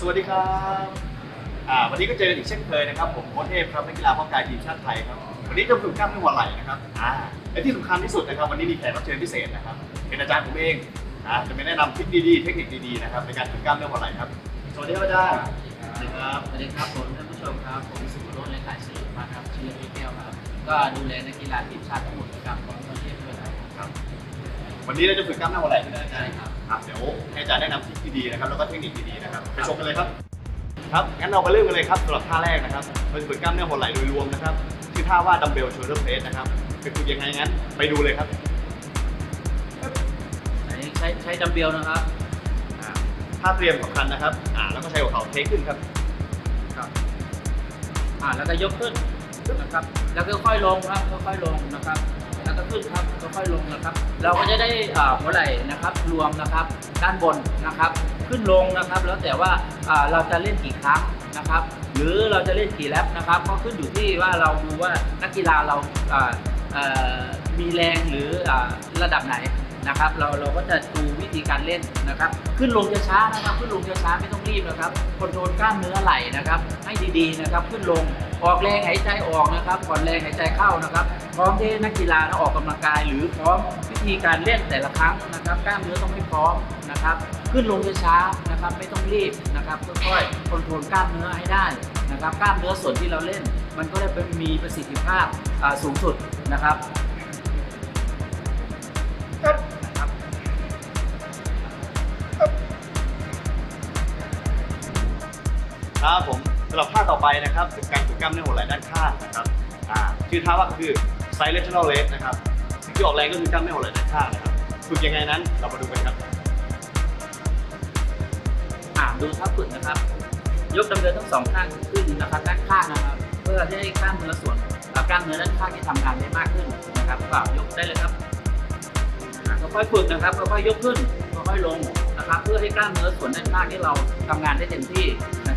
สวัสดีครับอ่าวันนี้ก็เจอกันอีกเช่นเคยนะครับ ผมโค้ชเทพครับนักกีฬาเพาะกายทีมชาติไทยครับ วันนี้จะฝึกกล้ามเนื้อหัวไหล่นะครับอ่าและที่สำคัญที่สุดนะครับ วันนี้มีแขกรับเชิญพิเศษนะครับ เป็นอาจารย์ผมเองอ่าจะมาแนะนำทริคดีๆ เทคนิคดีๆนะครับในการฝึกกล้ามเนื้อหัวไหล่ครับ สวัสดีครับอาจารย์ สวัสดีครับสวัสดีครับผมท่านผู้ชมครับผมสุภโรจน์เลขาศิริพัฒน์ครับชื่อเล่นพี่แก้วครับ ก็ดูแลนักกีฬาทีมชาติทั้งหมดนะครับพร้อมตัวเทียบด้วยครับครับ วันนี้เราจะฝึกกล้ามเนื้อหัวไหล่กันนะอาจารใช่ย์ครับ ครับเดี๋ยวให้อาจารย์แนะนำทริคดีๆนะครับ แล้วก็เทคนิคดีๆนะครับไปชมกันเลยครับ ครับ งั้นเราไปเริ่มกันเลยครับสำหรับท่าแรกนะครับเราจะฝึกกล้ามเนื้อหัวไหล่โดยรวมนะครับชื่อท่าว่าดัมเบลโชเดอร์เพรสนะครับเป็นฝึกยังไงงั้น ไปดูเลยครับใช้ใช้ใช้ดัมเบลนะครับอ่าท่าเตรียมสำคัญนะครับ อ่า แล้วก็ใช้หัวเข่าเทคขึ้นครับ ครับอ่าแล้วก็ยกขึ้นนะครับ แล้วก็ค่อยลงครับค่อยๆลงนะครับ แล้วก็ขึ้นครับก็ค่อยลงนะครับ เราก็จะได้หัวไหล่นะครับ รวมนะครับ ด้านบนนะครับ ขึ้นลงนะครับ แล้วแต่ว่าเราจะเล่นกี่ครั้งนะครับ หรือเราจะเล่นกี่แรปนะครับ ก็ขึ้นอยู่ที่ว่าเราดูว่านักกีฬาเรามีแรงหรือระดับไหน นะครับเราเราก็จะดูวิธีการเล่นนะครับ ขึ้นลงช้าๆนะครับ ขึ้นลงช้าๆไม่ต้องรีบนะครับคอนโทรลกล้ามเนื้อไหล่นะครับ ให้ดีๆนะครับ ขึ้นลงออกแรงหายใจออกนะครับก่อนแรงหายใจเข้านะครับ พร้อมที่นักกีฬานะออกกำลังกาย หรือพร้อมวิธีการเล่นแต่ละครั้งนะครับ กล้ามเนื้อต้องให้พร้อมนะครับ ขึ้นลงช้าๆนะครับ ไม่ต้องรีบนะครับค่อยๆคอนโทรลกล้ามเนื้อให้ได้นะครับ กล้ามเนื้อส่วนที่เราเล่น มันก็ได้เป็นมีประสิทธิภาพสูงสุดนะครับ ครับผมสำหรับท่าต่อไปนะครับคือการฝึกกล้ามเนื้อหัวไหล่ด้านข้างนะครับอ่าชื่อท่าว่าคือ side lateral raise นะครับสิ่งที่ออกแรงก็คือกล้ามเนื้อหัวไหล่ด้านข้างนะครับฝึกยังไงนั้นเรามาดูกันครับอ่าดูท่าฝึกนะครับ ยกดำเนินทั้งสองข้างขึ้นนะครับด้านข้างนะครับ เพื่อที่ให้กล้ามเนื้อส่วนกล้ามเนื้อด้านข้างที่ทำงานได้มากขึ้นนะครับก็ยกได้เลยครับค่อยๆฝึกนะครับค่อยๆยกขึ้นค่อยๆลงนะครับ เพื่อให้กล้ามเนื้อส่วนด้านข้างที่เราทำงานได้เต็มที่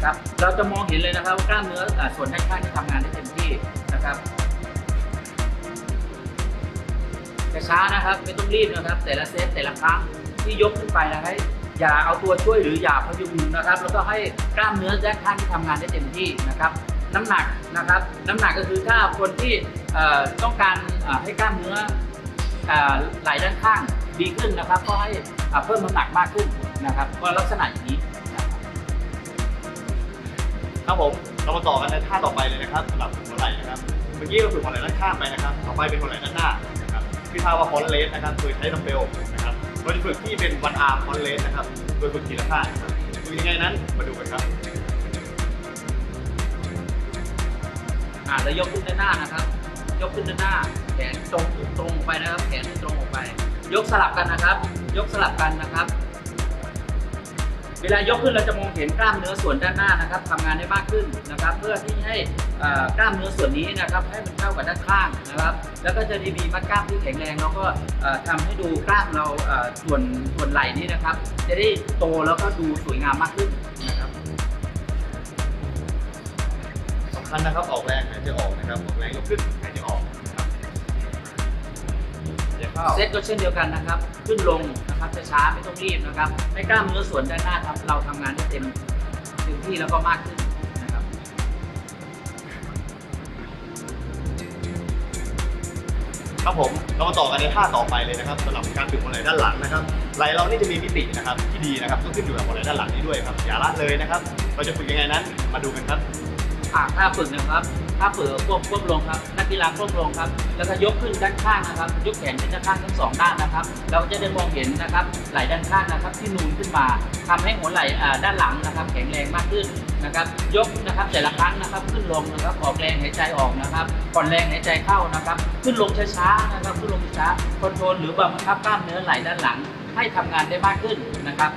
นะครับ เราจะมองเห็นเลยนะครับว่ากล้ามเนื้อส่วนด้านข้างที่ทำงานได้เต็มที่นะครับช้าๆนะครับไม่ต้องรีบนะครับ แต่ละเซตแต่ละครั้งที่ยกขึ้นไปนะครับอย่าเอาตัวช่วยหรืออย่าพยุงนะครับ แล้วก็ให้กล้ามเนื้อด้านข้างที่ทำงานได้เต็มที่นะครับน้ำหนักนะครับ น้ำหนักก็คือถ้าคนที่ต้องการให้กล้ามเนื้อไหลด้านข้างดีขึ้นนะครับ ก็ให้เพิ่มน้ำหนักมากขึ้นนะครับ ก็ลักษณะอย่างนี้ ครับผมเรามาต่อกันในท่าต่อไปเลยนะครับสำหรับหัวไหล่นะครับ เมื่อกี้เราฝึกหัวไหล่ด้านข้างไปนะครับ ต่อไปเป็นหัวไหล่ด้านหน้านะครับคือท่าว่าฟอนเลสนะครับโดยใช้ดัมเบลนะครับเราจะฝึกที่เป็นวันอาร์มฟอนเลสนะครับ โดยฝึกทีละท่านะครับฝึกยังไงนั้นมาดูกันครับอ่าแล้วยกขึ้นด้านหน้านะครับ ยกขึ้นด้านหน้า แขนตรงตรงออกไปนะครับ แขนตรงออกไป ยกสลับกันนะครับ ยกสลับกันนะครับ เวลายกขึ้นเราจะมองเห็นกล้ามเนื้อส่วนด้านหน้านะครับทำงานได้มากขึ้นนะครับ เพื่อที่ให้กล้ามเนื้อส่วนนี้นะครับให้มันเข้ากับด้านข้างนะครับ แล้วก็จะได้มีมัดกล้ามที่แข็งแรงแล้วก็เอ่อทำให้ดูกล้ามเราส่วนส่วนไหล่นี้นะครับ จะได้โตแล้วก็ดูสวยงามมากขึ้นนะครับสำคัญนะครับออกแรงหายใจออกนะครับออกแรงยกขึ้น เข้าเซตก็เช่นเดียวกันนะครับ ขึ้นลงนะครับช้าๆไม่ต้องรีบนะครับให้กล้ามเนื้อส่วนด้านหน้าทำเราทำงานได้เต็มเต็มที่แล้วก็มากขึ้นนะครับครับผมเรามาต่อกันในท่าต่อไปเลยนะครับสำหรับการฝึกหัวไหล่ด้านหลังนะครับไหล่เรานี่จะมีมิตินะครับที่ดีนะครับต้องขึ้นอยู่กับหัวไหล่ด้านหลังนี้ด้วยครับอย่าละเลยนะครับ เราจะฝึกยังไงนั้นมาดูกันครับอ่าถ้าฝึกนะครับ ถ้าฝึกควบควบลงครับ นักกีฬาควบลงครับ แล้วก็ยกขึ้นด้านข้างนะครับ ยกแขนขึ้นด้านข้างทั้งสองด้านนะครับ เราจะได้มองเห็นนะครับไหล่ด้านข้างนะครับ ที่นูนขึ้นมาทำให้หัวไหล่ด้านหลังนะครับ แข็งแรงมากขึ้นนะครับ ยกนะครับแต่ละครั้งนะครับ ขึ้นลงนะครับ ออกแรงหายใจออกนะครับผ่อนแรงหายใจเข้านะครับ ขึ้นลงช้าๆนะครับ ขึ้นลงช้าคอนโทรลหรือบังคับกล้ามเนื้อไหล่ด้านหลัง ให้ทำงานได้มากขึ้นนะครับ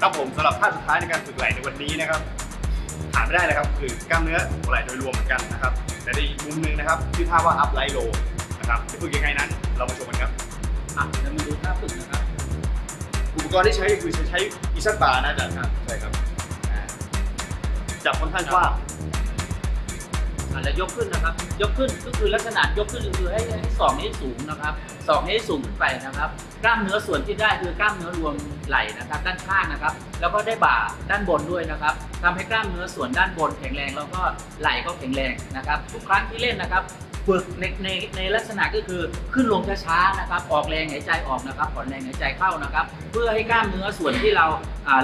ครับผมสำหรับท่าสุดท้ายในการฝึกไหล่ในวันนี้นะครับ ขาดไม่ได้เลยครับคือกล้ามเนื้อหัวไหล่โดยรวมเหมือนกันนะครับแต่ในอีกมุมหนึงนะครับชื่อท่าว่า up light low นะครับจะฝึกยังไงนั้น เรามาชมกันครับอะเดี๋ยวมาดูท่าฝึกนะครับ อุปกรณ์ที่ใช้คือใช้อีชันบาร์นะอาจารย์ครับใช่ครับอ่าจับค่อนข้างกว้าง อ่าแล้วยกขึ้นนะครับ ยกขึ้นก็คือลักษณะยกขึ้นก็คือให้ให้ศอกนี้สูงนะครับศอกนี้สูงขึ้นไปนะครับ กล้ามเนื้อส่วนที่ได้คือกล้ามเนื้อรวมไหล่นะครับ ด้านข้างนะครับ แล้วก็ได้บ่าด้านบนด้วยนะครับทำให้กล้ามเนื้อส่วนด้านบนแข็งแรงแล้วก็ไหล่ก็แข็งแรงนะครับ ทุกครั้งที่เล่นนะครับฝึกในในในลักษณะก็คือขึ้นลงช้าๆนะครับ ออกแรงหายใจออกนะครับผ่อนแรงหายใจเข้านะครับ เพื่อให้กล้ามเนื้อส่วนที่เรา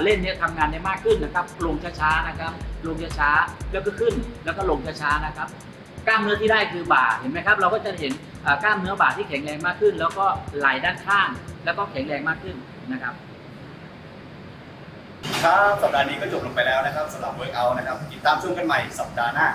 เล่นเนี่ยทำงานได้มากขึ้นนะครับ ลงช้าๆนะครับ ลงช้าๆแล้วก็ขึ้นแล้วก็ลงช้าๆนะครับ กล้ามเนื้อที่ได้คือบ่าเห็นไหมครับ เราก็จะเห็นกล้ามเนื้อบ่าที่แข็งแรงมากขึ้น แล้วก็ไหล่ด้านข้าง แล้วก็แข็งแรงมากขึ้นนะครับครับสัปดาห์นี้ก็จบลงไปแล้วนะครับสำหรับเวิร์กอันะครับติดตามชมกันใหม่สัปดาห์หน้า